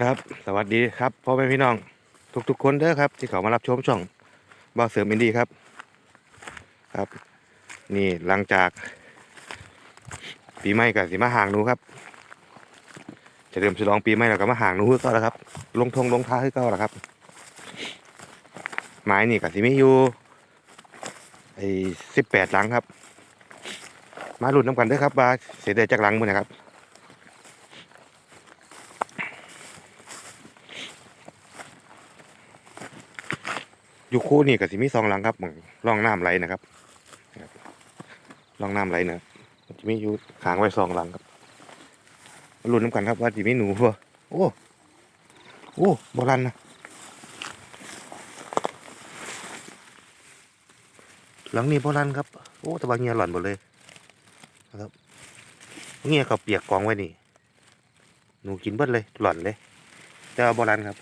ครับ สวัสดีครับพ่อแม่พี่น้อง ทุกๆคนเด้อครับ ที่เขามารับชมช่องบ่าวเสริมอินดี้ครับ ครับ นี่หลังจาก ปีใหม่กับสิมาห่างนูครับ จะเริ่มฉลองปีใหม่แล้วก็มาห่างนูคือเก็แล้วครับ ลงทงลงท้าคือเก็แล้วครับไม้นี่กับสิมีอยู่ไอ้สิบแปดหลังครับ มาหลุ้นน้ำกันเด้อครับว่าเสียดายจากหลังมือนะครับ อยู่คู่นี่ก็สิมีสองหลังครับมองร่องน้ำไหลนะครับร่องน้ำไหลนะมันจะมีอยู่ขางไว้สองหลังครับมาลุ้นน้ำกันครับว่าจะมีหนูบ่โอ้โอ้โบราณนะหลังนี้โบราณครับโอ้ต่ว่าเงียหล่อนหมดเลยนะครับเงียเขาเปียกกองไว้นี่หนูกินเบิดเลยหล่อนเลยแต่ว่าโบราณครับ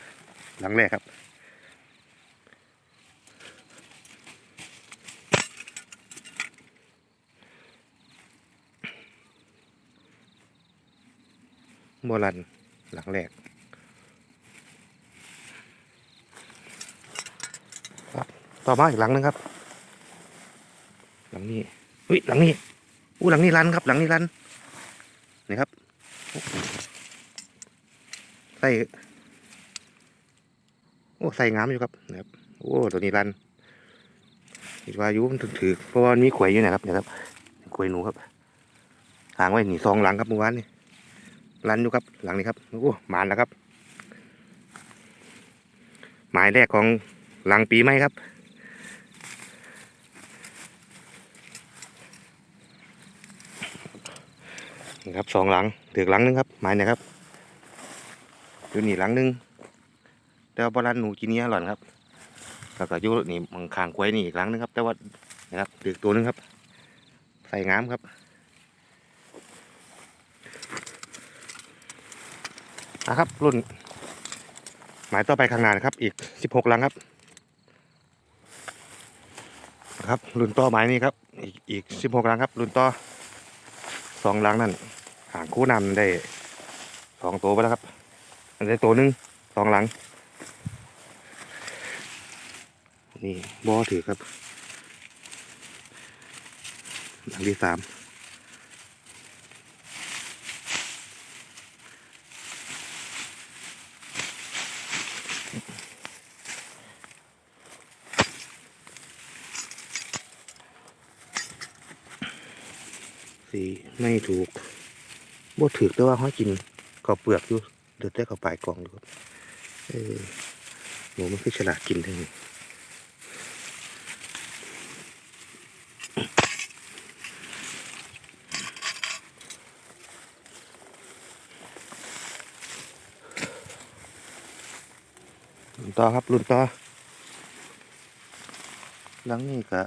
หลังแรกครับ โบราณหลังแรกครับต่อมาอีกหลังหนึงครับ หลังนี้อุ้ยหลังนี้อู้หลังนี้รันครับ หลังนี้รันนี่ครับใส่โอ้ใส่งามอยู่ครับนะครับโอ้ตัวนี้รันคิดว่าอายุมันถึงถือเพราะว่ามีขวยอยู่นะครับนี่ยครับขวยหนูครับหางไว้หนีซองหลังครับเมื่อวานนี่ รันอยู่ครับ หลังนี้ครับโอ้หมานแล้วครับ หมายแรกของหลังปีใหม่ครับนี่ครับสองหลังถือหลังนึงครับหมายเนี่ยครับอยู่นี่หลังนึงแต่ว่าบรันหนูกินเนี้ยหล่อนครับแล้วก็อยู่นี่มังคางกล้วยนี่อีกหลังนึงครับ แต่ว่านะครับถือตัวนึงครับ ใส่งามครับ นะครับ รุ่น หมายต่อไปข้างหน้านะครับ อีกสิบหกลังครับนะครับ รุ่นต่อหมายนี้ครับ อีกอีกสิบหกลังครับ รุ่นต่อสองลังนั่นหางคู่นำได้สองตัวไปแล้วครับอันได้ตัวหนึ่งสองหลัง นี่บอถือครับหลังที่สาม สีไม่ถูกบ่ถือแต่ว่าห้อยกินเขาเปลือกอยู่เดือดแต่เขาปลายกล่องอยู่ครับเออหนูมันคือฉลาดกินทั้งนี้รุ่นต่อครับรุ่นต่อหลังนี้ก็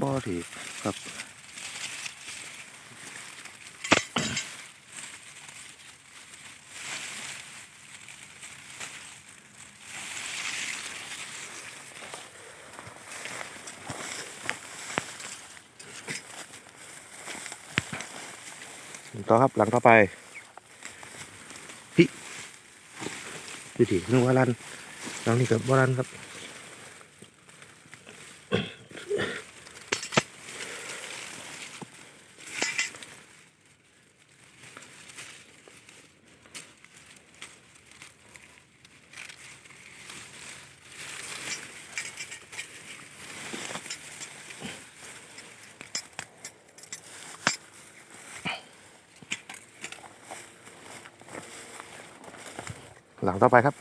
บ่ถือครับ ต่อครับ หลังเข้าไปพี่ดูสินึกว่ารันหลังนี้กับว่ารันครับ หลังต่อไปครับ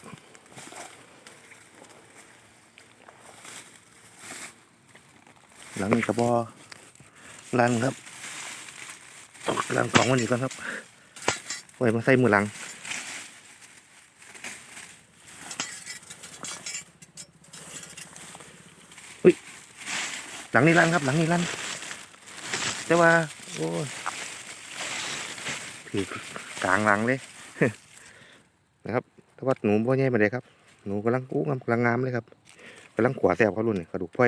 หลังนี้กับบอรันครับลังสองวันนี้ก่อนครับไว้มาใส่มือหลังอุ้ยหลังนี้รันครับ หลังนี้รันแต่ว่า โอ้ยถือกลางหลังเลย ว่าหนูบ่ใหญ่มาเลยครับหนูกำลังกู้งามกำลังงามเลยครับกำลังขวาแสบเขารุ่นกระดูกไฟ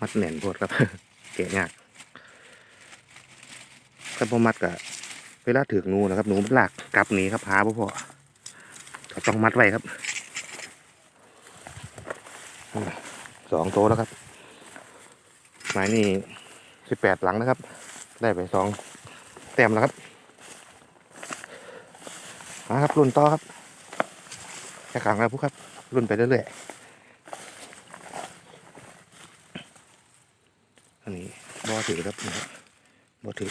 มัดแน่นโพดครับเกะยากถ้าพอมัดกะเวลาถือหนูนะครับหนูมันหลากกลับหนีครับหาพ่พอต้องมัดไว้ครับสองโตวแล้วครับ หมายนี่สิบแปดหลังนะครับ ได้ไปสองแต้มแล้วครับมาครับรุ่นต่อครับแค่ขังแล้วพวกครับ รุ่นไปเรื่อยๆอันนี้บอถือครับนี่ครับบอถือ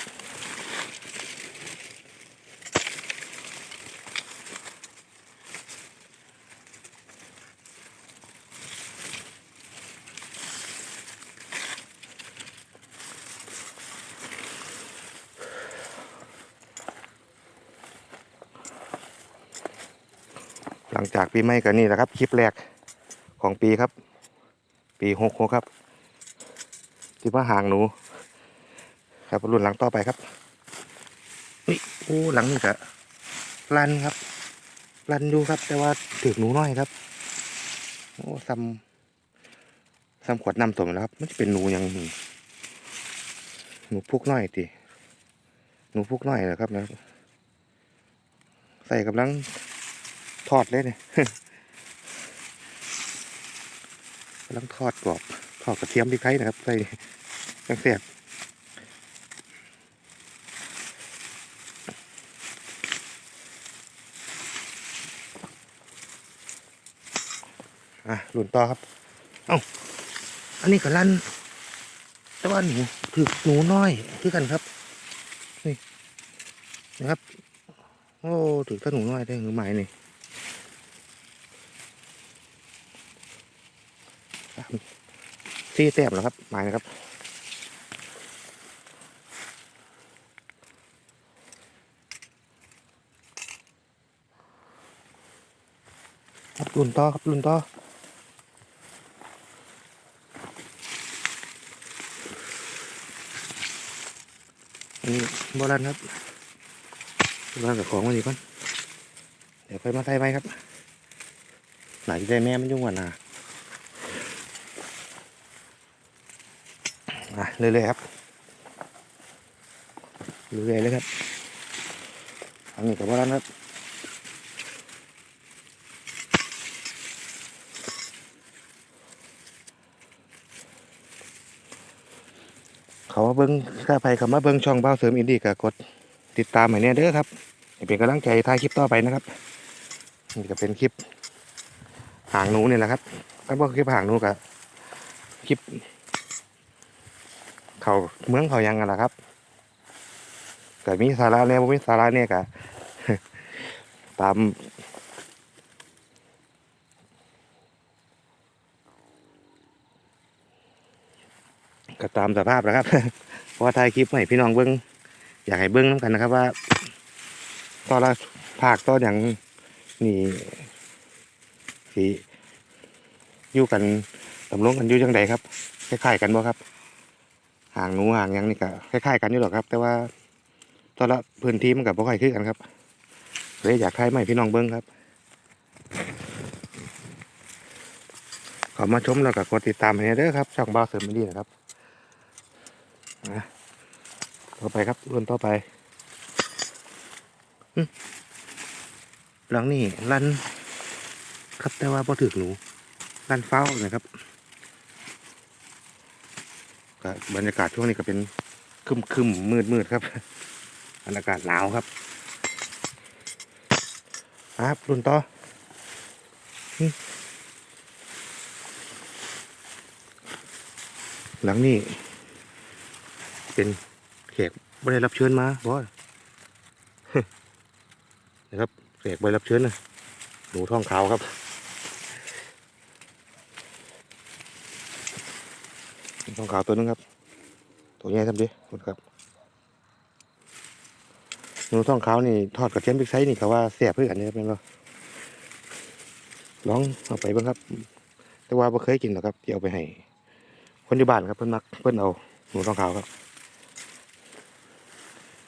งจากปีใหม่กันนี่แหละครับ คลิปแรกของปีครับ ปีหกหกครับ ที่มาห่างหนู ครับรุ่นหลังต่อไปครับนี่โอ้หลังนี่กะลันครับลันดูครับ แต่ว่าถือหนูน้อยครับโอ้ซ้ำซ้ำขวดน้ำสมแล้วครับมันจะเป็นหนูยังหนูหนูพุกน้อยติหนูพุกน้อยเหรอครับนะใส่กำลัง ทอดเลยเนี่ยกำลังทอดกรอบทอดกระเทียมพริกไทยนะครับใส่จังเสียบอะหลุนต่อครับ เอ้า อันนี้ก็ลั่นแต่ว่าหนูถือหนูน้อยคือกันครับ นี่นะครับ โอ้ถือถ้าหนูน้อยได้หรือไม่นี่สาม สี่แต้มแล้วครับมานะครับครับรุนต่อครับรุนต่อนนี้โบราณครับโบราณกับของมันดีก่อนเดี๋ยวไปมาใส่ไหมครับ หลายใจแม่มันยุ่งกว่านาะ อะเรื่อยๆครับเรื่อยๆเลยครับอันนี้กับโบราณครับเขามาเบิ้งถ้าไปเขามาเบิ้งช่องเบ้าเสริมอินดี้ก็กดติดตามให้เนี่ยเด้อครับเป็นกำลังใจถ่ายคลิปต่อไปนะครับนี่ก็เป็นคลิปหางหนูเนี่ยแหละครับถ้าบอกคลิปหางหนูกับคลิป เขาเมืองเขายังกันล่ะครับก็มีสาระเนี่ยบ่มีสาระเนี่ยก็ตามก็ตามสภาพแล้วครับเพราะถ่ายคลิปให้พี่น้องเบิ้งอยากให้เบิ้งน้ำกันนะครับว่าตอนละภาคตอนอย่างนี่สีอยู่กันตำลงกันอยู่จังใดครับคล้ายๆกันบ่ครับ ห่างหนูห่างยังนี่ก็คล้ายๆกันอยู่หรอกครับ แต่ว่าตอนละพื้นที่มันกับบ่ค่อยคือกันครับเลยอยากถ่ายให้พี่น้องเบิ้งครับขอมาชมแล้วก็กดติดตามให้เด้อครับช่องบ้าเสริมม่ดีนะครับนะต่อไปครับรุ่นต่อไปหลังนี่ลันครับแต่ว่าพอถึกหนูลันเฝ้านะครับ บรรยากาศช่วงนี้ก็เป็นคึมคึมมืดมืดครับบรรยากาศหนาวครับครับรุ่นต่อหลังนี่เป็นแขกไม่ได้รับเชิญมาบอสนะครับแขกไม่รับเชิญนะหนูท้องขาวครับ ทองขาวตัวนึงครับ ตัวใหญ่ทำดิคุณครับหนูทองขาวนี่ทอดกระเทียมพริกไซนี่เขาว่าแซ่บเพื่อกันเนี่ยเป็นบ่ลองเอาไปบ้างครับ แต่ว่าไม่เคยกินหรอกครับที่เอาไปให้ คนอยู่บ้านครับเพิ่อนมักเพิ่อนเอาหนูทองขาวครับ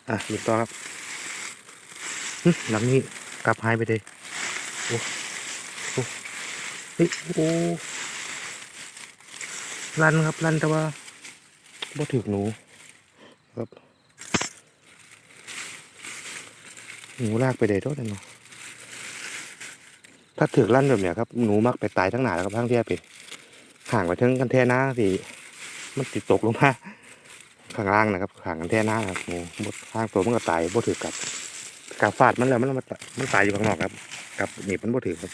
อะหลุดต่อครับหึหลังนี้กลับหายไปเลยโอ้โอ้เฮ้ยโอ้ ลันครับลันแต่ว่าบ่ถึกหนูครับหนูลากไปได้เท่านั้นเนาะถ้าถึกลั่นแบบเนี้ยครับหนูมักไปตายทั้งหนาแล้วครับทั้งเทียไปห่างไปทั้งกันแท่น้าสิมันติดตกลงมาข้างล่างนะครับห่างกันแท่น้าครับหนูบดข้างตัวมันก็ตายบ่ถือกับกับฟาดมันแล้วมันมันมันตายอยู่ข้างนอกครับ กับหนีบมันบ่ถือครับ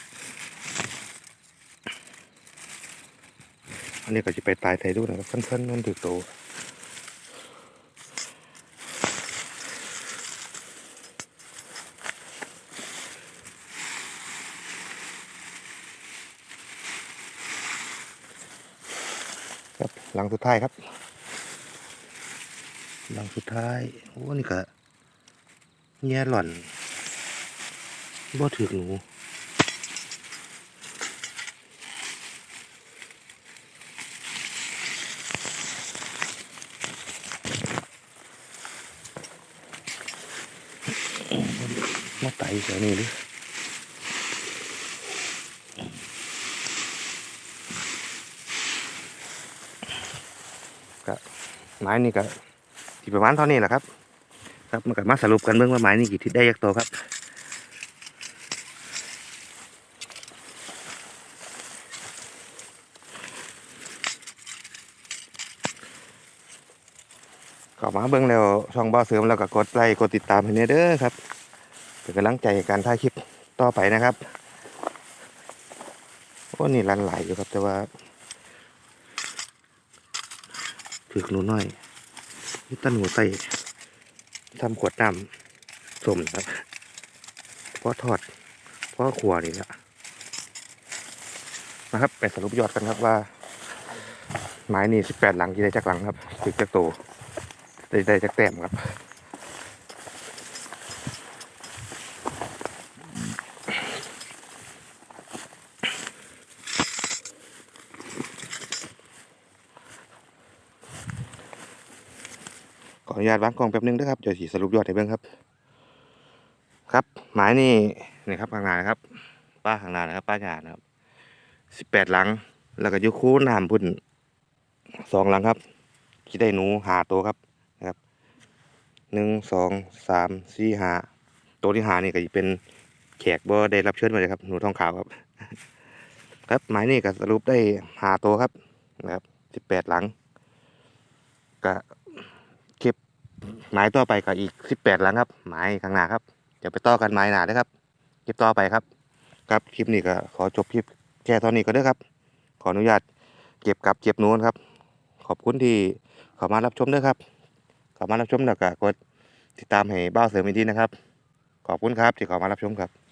นนี้ก็จะไปตายไทยดูนะครับเพิ่อนๆมันถือโตครับหลังสุดท้ายครับ หลังสุดท้าย โอ้ นี่ก็เงี้ยหล่อนบ่ถือหนู มาไต่แถวนี้ดิก็ไม้นี่ก็ที่ประมาณเท่านี้แหละครับ ครับมันก็มาสรุปกันเบื้องว่าไม้นี่กี่ทิศได้ยักโตวครับ ก็มาเบิ่งแล้วช่องบ่อเสริมแล้วก็กดไลค์กดติดตามให้แน่เด้อครับเป็นกำลังใจในการถ่ายคลิปต่อไปนะครับโอ้นี่รันไหลายอยู่ครับแต่ว่าถือหนูน้อยนี่ตั้นหัวไตทำขวดน้ำสมนะครับเพราะทอดเพราะขัวนี่แหละนะครับไปสรุปยอดกันครับว่า ไม้นี่สิบแปดหลังกี่ได้จากหลังครับถึกจาโต ได้จากแต้มครับขออนุญาตวางกล้องแป๊บนึงนะครับเดี๋ยวสีสรุปยอดให้เบิ่งครับ ครับหมายนี่นี่ครับข้างหน้านะครับ ป้าข้างหน้านะครับ ป้าหยาดนะครับสิบแปดหลัง แล้วก็ยูคูน้ำพุ่นสองหลังครับที่ได้หนูหาตัวครับ หนึ่งสองสามสี่หาตัวที่หานี่ก็จะเป็นแขกบ่ได้รับเชิญมาเลยครับ หนูทองขาวครับ ครับหมายนี่ก็สรุปได้หาตัวครับนะครับสิบแปดหลังก็เก็บหมายต่อไปก็อีกสิบแปดหลังครับ หมายข้างหน้าครับเดี๋ยวไปต่อกันหมายหน้าเด้ครับเก็บต่อไปครับ ครับคลิปนี้ก็ขอจบคลิปแค่เท่านี้ก็เด้ครับ ขออนุญาตเก็บกับเก็บหนูนครับ ขอบคุณที่เข้ามารับชมด้วยครับ เข้ามารับชมแล้วก็กดติดตามให้บ้าเสริมอีกทีนะครับ ขอบคุณครับที่เข้ามารับชมครับ